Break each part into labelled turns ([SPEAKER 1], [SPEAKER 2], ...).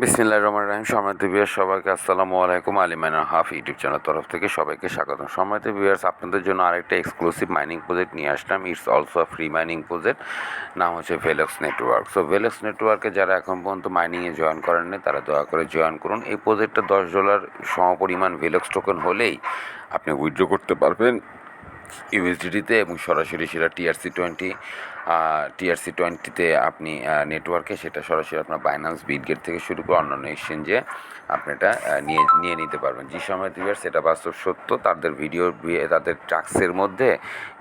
[SPEAKER 1] বিসমিল্লাহ রহমান রাহিম। সম্মানিত ভিউয়ার্স সবাইকে আসসালামু আলাইকুম। আলিমানা হাফ ইউটিউব চ্যানেল তরফ থেকে সবাইকে স্বাগতম। সম্মানিত ভিউয়ার্স আপনাদের জন্য আরেকটা এক্সক্লুসিভ মাইনিং প্রজেক্ট নিয়ে আসলাম। It's also free mining project নাম হচ্ছে ভেলক্স নেটওয়ার্ক সো ভেলক্স নেটওয়ার্কে যারা এখন পর্যন্ত মাইনিংয়ে জয়েন করেননি তারা দয়া করে জয়েন করুন। এই প্রজেক্টটা দশ ডলার সমপরিমাণ ভেলক্স টোকেন হলেই আপনি উইথড্র করতে পারবেন। ইউএসডিটিতে এবং সরাসরি সেটা টিআরসি টোয়েন্টি টিআরসি টোয়েন্টিতে আপনি নেটওয়ার্কে সেটা সরাসরি আপনার বাইন্যান্স বিটগেট থেকে শুরু করে অন্যান্য এক্সচেঞ্জে আপনি এটা নিয়ে নিয়ে নিতে পারবেন। যে সময় দিবেন সেটা বাস্তব সত্য, তাদের ভিডিও তাদের টাক্সের মধ্যে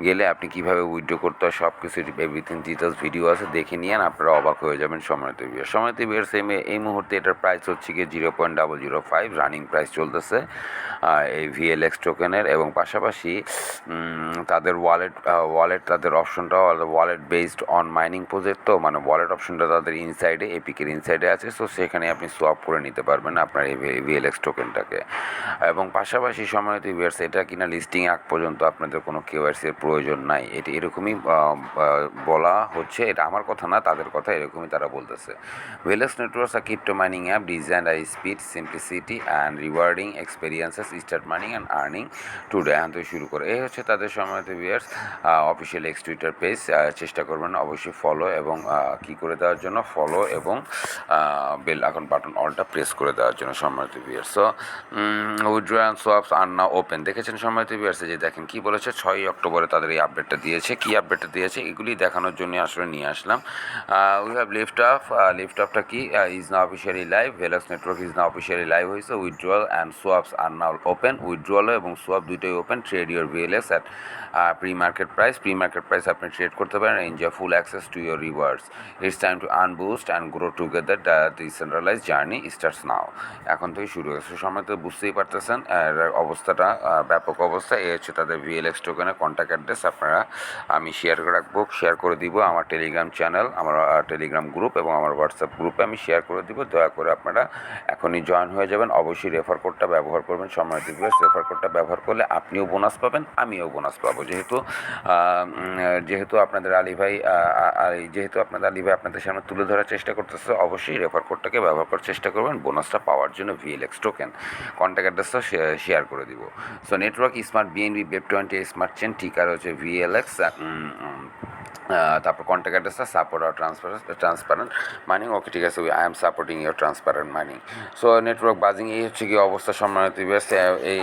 [SPEAKER 1] গেলে আপনি কীভাবে উইথড্র করতে হয় সব কিছু এভরিথিং ডিটেলস ভিডিও আছে, দেখে নিয়ে আপনারা অবাক হয়ে যাবেন সময় বিয়ার সময় বিয়ার সেম এই মুহূর্তে এটার প্রাইস হচ্ছে গিয়ে zero point double zero five running price চলতেছে এই ভিএলএক্স টোকেনের এবং পাশাপাশি তাদের ওয়ালেট ওয়ালেট তাদের অপশনটাও wallet based on mining project তো মানে ওয়ালেট অপশনটা তাদের ইনসাইডে এপিকের ইনসাইডে আছে সো সেখানে আপনি সোয়াপ করে নিতে পারবেন আপনার এই ভিএলএক্স টোকেনটাকে এবং পাশাপাশি সময়ত ভিউয়ার্স এটা কিনা লিস্টিং আগ পর্যন্ত আপনাদের কোনো কেওয়াইসির প্রয়োজন নাই। এটি এরকমই বলা হচ্ছে, এটা আমার কথা না, তাদের কথা, এরকমই তারা বলতেছে। VLX networks R crypto mining app design I speed simplicity and rewarding experiences start mining and earning today থেকে শুরু করে, এই হচ্ছে তাদের সময়ত viewers official X Twitter page চেষ্টা করবেন অবশ্যই ফলো এবং কি করে দেওয়ার জন্য? ফলো এবং বেল এখন বাটন অলটা প্রেস করে দেওয়ার জন্য সম্মানিত viewers so withdraw and swaps are now open দেখেছেন সম্মানিত ভিউয়ার্সে যে দেখেন কি বলেছে? ছয়ই অক্টোবরে তাদের এই আপডেটটা দিয়েছে। কি আপডেটটা দিয়েছে? এগুলি দেখানোর জন্য আসলে নিয়ে আসলাম। We have lift off lift অফটা কি? Is now officially live ভেলাস network is now officially live হয়েছে। Withdrawal and swaps are now open withdrawal এবং সোয়াপ দুটোই open trade your VLS at pre market price pre market price আপনি trade করতে পারেন। Enjoy full access to your rewards it's time to unboost and grow together the decentralize journey starts now এখন থেকে শুরু হয়েছে। সময় তো বুঝতেই পারতেছেন অবস্থাটা ব্যাপক অবস্থা। এই হচ্ছে তাদের ভিএলএক্স টোকেনের কন্ট্যাক্ট অ্যাড্রেস আপনারা, আমি শেয়ার করে রাখব শেয়ার করে দিব আমার টেলিগ্রাম চ্যানেল আমার টেলিগ্রাম গ্রুপ এবং আমার হোয়াটসঅ্যাপ গ্রুপে আমি শেয়ার করে দিব। দয়া করে আপনারা এখনই জয়েন হয়ে যাবেন। অবশ্যই রেফার কোডটা ব্যবহার করবেন। সময় দিবে রেফার কোডটা ব্যবহার করলে আপনিও বোনাস পাবেন, আমিও বোনাস পাবো। যেহেতু যেহেতু আপনাদের আলী ভাই আর যেহেতু আপনাদের আলী ভাই আপনাদের সামনে তুলে ধরার চেষ্টা করতেছে, অবশ্যই রেফার কোডটাকে ব্যবহার করার চেষ্টা করবেন। বোনাসটা পাওয়ার জন্য ভিএলএক্স টোকেন কন্ট্যাক্ট অ্যাড্রেসটা শেয়ার করে দিব। So network smart BNB BEP twenty smart chain ticker হচ্ছে ভিএলএক্স তারপর কন্ট্যাক্ট অ্যাড্রেসটা সাপোর্ট আর ট্রান্সপারেন্ট ট্রান্সপারেন্ট মাইনিং ওকে ঠিক আছে I am supporting your transparent mining so network buzzing এই হচ্ছে কি অবস্থা সম্মানিত বিয়াস এই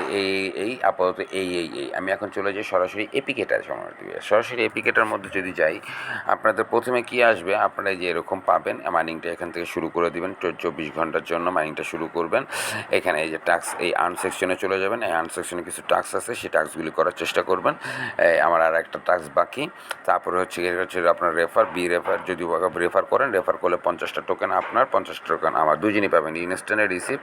[SPEAKER 1] এই আপাতত এই এই এই। আমি এখন চলে যাই সরাসরি এপিকেটার সম্মানিত বিয়াস সরাসরি এপিকেটার মধ্যে যদি যাই, আপনাদের প্রথমে কি আসবে? আপনারা যে এরকম পাবেন মাইনিংটা এখান থেকে শুরু করে দেবেন চব্বিশ ঘণ্টার জন্য মাইনিংটা শুরু করবেন। এখানে এই যে টাক্স এই আর্ন সেকশনে চলে যাবেন, এই আর্ন সেকশনে কিছু টাক্স আছে, সেই টাক্সগুলি করার চেষ্টা করবেন। আমার আর একটা টাক্স বাকি। তারপরে হচ্ছে হচ্ছে আপনার রেফার বি রেফার যদি রেফার করেন রেফার করলে পঞ্চাশটা টোকেন আপনার, পঞ্চাশটা টোকেন আমার দুজনই পাবেন ইনস্ট্যান্টে রিসিভ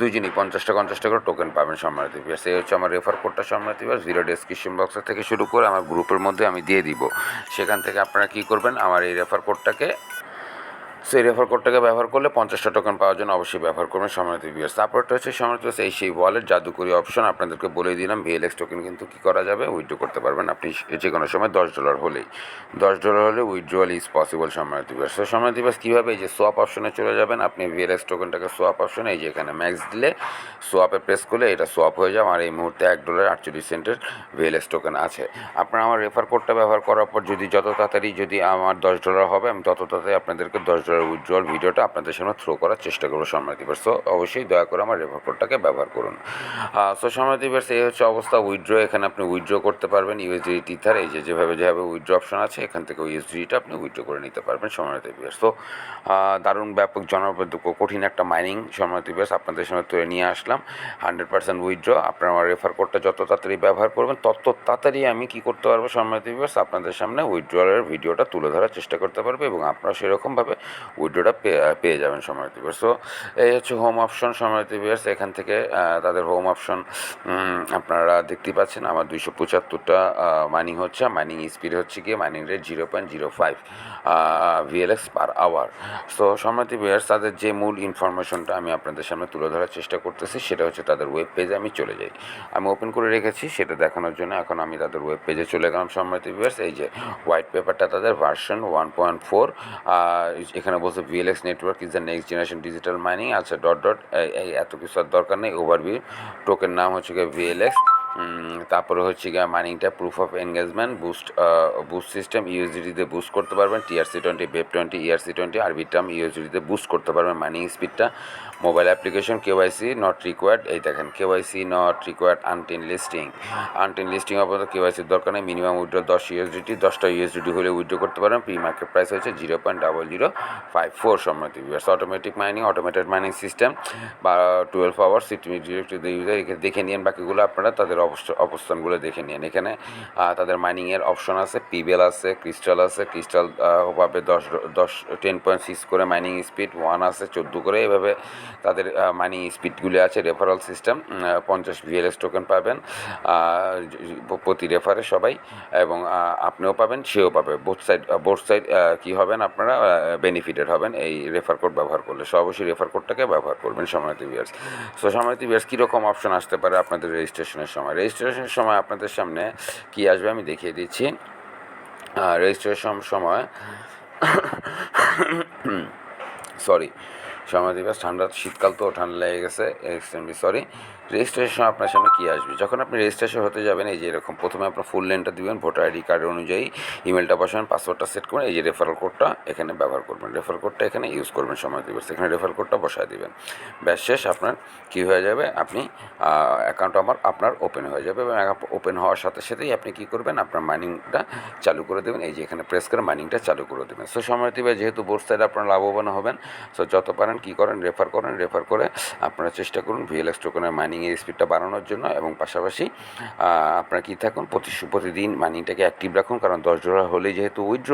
[SPEAKER 1] দুজনই পঞ্চাশটা পঞ্চাশটা করে টোকেন পাবেন সম্মানিত বিয়াস এই হচ্ছে আমার রেফার কোডটা সম্মানিত বিয়াস ভিডিও ডেসক্রিপশন বক্সের থেকে শুরু করে আমার গ্রুপের মধ্যে আমি দিয়ে দিব। সেখান থেকে আপনারা কী করবেন? আমার এই রেফার কোডটাকে সেই রেফার কোডটাকে ব্যবহার করলে পঞ্চাশটা টোকেন পাওয়ার জন্য অবশ্যই ব্যবহার করবেন সম্মানিত ভিউয়ার্স তারপরটা হচ্ছে সম্মানিত এই সেই ওয়ালেট জাদুকরি অপশন আপনাদেরকে বলে দিলাম। ভিএলএক্স টোকেন কিন্তু কী করা যাবে? উইথড্র করতে পারবেন আপনি যে কোনো সময়, দশ ডলার হলেই। দশ ডলার হলে উইথড্রোয়াল ইজ পসিবল সম্মানিত ভিউয়ার্স তো সম্মানিত ভিউয়ার্স কীভাবে এই যে সোয়াপ অপশনে চলে যাবেন? আপনি ভিএলএক্স টোকেনটাকে সোয়াপ অপশনে এই যে এখানে ম্যাক্স দিলে সোয়াপে প্রেস করলে এটা সোয়াপ হয়ে যাবে। আর এই মুহূর্তে এক ডলার আটচল্লিশ সেন্টের ভিএলএক্স টোকেন আছে। আপনারা আমার রেফার কোডটা ব্যবহার করার পর যদি যত তাড়াতাড়ি যদি আমার দশ ডলার হবে, আমি তত তাড়াতাড়ি আপনাদেরকে দশ ডলার উইথড্রল ভিডিওটা আপনাদের সামনে থ্রো করার চেষ্টা করব সম্মানিত ভিউয়ার্স তো অবশ্যই দয়া করে আমার রেফার কোডটাকে ব্যবহার করুন। সো সম্মানিত ভিউয়ার্স এই হচ্ছে অবস্থা উইথড্র এখানে আপনি উইথড্র করতে পারবেন। ইউএসডি টিথার এই যে যেভাবে যেভাবে উইথড্র অপশন আছে, এখান থেকে ইউএসডিটা আপনি উইথড্র করে নিতে পারবেন সম্মানিত ভিউয়ার্স তো দারুণ ব্যাপক জনপ্রিয় কঠিন একটা মাইনিং সম্মানিত ভিউয়ার্স আপনাদের সামনে তুলে নিয়ে আসলাম। হান্ড্রেড পার্সেন্ট উইথড্র আপনার আমার রেফার কোডটা যত তাড়াতাড়ি ব্যবহার করবেন, তত তাড়াতাড়ি আমি কি করতে পারব সম্মানিত ভিউয়ার্স আপনাদের সামনে উইথড্রলের ভিডিওটা তুলে ধরার চেষ্টা করতে পারব এবং আপনারা সেরকমভাবে উইথড্রটা পেয়ে যাবেন সম্মানিত ভিউয়ার্স সো এই হচ্ছে হোম অপশন সম্মানিত ভিউয়ার্স এখান থেকে তাদের হোম অপশন আপনারা দেখতেই পাচ্ছেন আমার দুইশো পঁচাত্তরটা মাইনিং হচ্ছে। মাইনিং স্পিড হচ্ছে গিয়ে mining rate zero point zero five VLX per hour so সম্মানিত ভিউয়ার্স তাদের যে মূল ইনফরমেশনটা আমি আপনাদের সামনে তুলে ধরার চেষ্টা করতেছি, সেটা হচ্ছে তাদের ওয়েব পেজে আমি চলে যাই। আমি ওপেন করে রেখেছি, সেটা দেখানোর জন্য এখন আমি তাদের ওয়েব পেজে চলে গেলাম সম্মানিত ভিউয়ার্স এই যে হোয়াইট পেপারটা তাদের ভার্সন ওয়ান পয়েন্ট ফোর এখানে এখানে বলছে VLX network is the next generation digital mining আচ্ছা ডট ডট এই এত কিছু আর দরকার নেই ওভারভিউ টোকেন নাম হচ্ছে গিয়ে ভিএলএক্স তারপরে হচ্ছে গিয়ে মাইনিংটা proof of engagement boost boost system ইউএসডিতে boost করতে পারবেন TRC twenty BEP twenty ERC twenty আর বিটাম ইউএসডিতে বুস্ট করতে পারবেন মাইনিং স্পিডটা mobile application KYC not required এই দেখেন KYC not required until listing until listing অবস্থা কেওয়াইসির দরকার নেই মিনিমাম উইড্রো দশ ইউএসডিটি দশটা ইউএসডিটি হলে উইড্রো করতে পারবেন প্রি মার্কেট প্রাইস হচ্ছে zero point double zero five four সম্মতি। Viewers automatic mining automated mining system বা twelve hour city directory user দেখে নিন বাকিগুলো আপনারা, তাদের অবস্থানগুলো দেখে নিন। এখানে তাদের মাইনিংয়ের অপশন আছে পিবেল আছে ক্রিস্টাল আছে ক্রিস্টাল পাবে দশ দশ টেন পয়েন্ট সিক্স করে মাইনিং স্পিড ওয়ান আছে চোদ্দ করে। এভাবে তাদের মাইনিং স্পিডগুলি আছে রেফারাল সিস্টেম পঞ্চাশ ভিএলএস টোকেন পাবেন প্রতি রেফারে সবাই এবং আপনিও পাবেন সেও পাবে। বোথ সাইড বোথ সাইড কী হবেন আপনারা বেনিফিটেড হবেন এই রেফার কোড ব্যবহার করলে। সো অবশ্যই রেফার কোডটাকে ব্যবহার করবেন সময়তি বিয়ার্স সো সময়তি বিয়ার্স কীরকম অপশন আসতে পারে আপনাদের রেজিস্ট্রেশনের সময়? রেজিস্ট্রেশনের সময় আপনাদের সামনে কি আসবে আমি দেখিয়ে দিচ্ছি। রেজিস্ট্রেশন সময় সরি সময় দিবে ঠান্ডা, শীতকাল তো ঠান্ডা লেগে গেছে সরি রেজিস্ট্রেশন আপনার সামনে কী আসবে? যখন আপনি রেজিস্ট্রেশন হতে যাবেন, এই যে এরকম প্রথমে আপনার ফুল নেমটা দিবেন ভোটার আইডি কার্ড অনুযায়ী ইমেলটা বসাবেন পাসওয়ার্ডটা সেট করবেন, এই যে রেফারেল কোডটা এখানে ব্যবহার করবেন। রেফারেল কোডটা এখানে ইউজ করবেন সময় দিবস। এখানে রেফারেল কোডটা বসায় দিবেন। ব্যাস, শেষ। আপনার কী হয়ে যাবে? আপনি অ্যাকাউন্ট আমার, আপনার ওপেন হয়ে যাবে এবং ওপেন হওয়ার সাথে সাথেই আপনি কী করবেন? আপনার মাইনিংটা চালু করে দেবেন। এই যে এখানে প্রেস করে মাইনিংটা চালু করে দেবেন। সো সময় দিবে, যেহেতু বোর্ড সাইড আপনারা লাভবান হবেন সো যত পারেন কী করেন রেফার করেন রেফার করে আপনারা চেষ্টা করুন ভিএলএক্স টোকেনের মাইনিংয়ের স্পিডটা বাড়ানোর জন্য এবং পাশাপাশি আপনারা কী থাকুন, প্রতি প্রতিদিন মাইনিংটাকে অ্যাক্টিভ রাখুন, কারণ দশ ডলার হলেই যেহেতু উইথড্র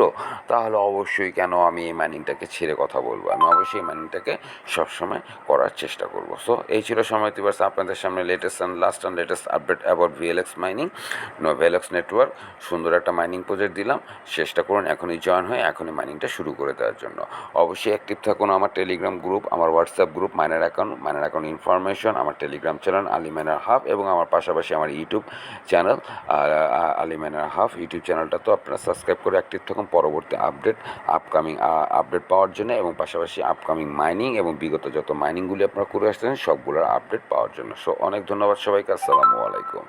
[SPEAKER 1] তাহলে অবশ্যই কেন আমি এই মাইনিংটাকে ছেড়ে কথা বলব? আমি অবশ্যই এই মাইনিংটাকে সবসময় করার চেষ্টা করব। সো এই ছিল সময় দিবস আপনাদের সামনে latest and last and latest update about VLX mining no VLX network সুন্দর একটা মাইনিং প্রজেক্ট দিলাম, চেষ্টা করুন এখনই জয়েন হয়ে এখনই মাইনিংটা শুরু করে দেওয়ার জন্য। অবশ্যই অ্যাক্টিভ থাকুন আমার টেলিগ্রাম গ্রুপ আমার WhatsApp group miner account miner account information আমার Telegram channel Ali miner half এবং আমার পাশাপাশি আমার YouTube channel Ali miner half YouTube চ্যানেলটা তো আপনারা সাবস্ক্রাইব করে অ্যাক্টিভ থাকুন পরবর্তী আপডেট, আপকামিং আপডেট পাওয়ার জন্য এবং পাশাপাশি আপকামিং মাইনিং এবং বিগত যত মাইনিংগুলি আপনারা করে আসছেন সবগুলোর আপডেট পাওয়ার জন্য। সো অনেক ধন্যবাদ সবাইকে, আসসালামু আলাইকুম।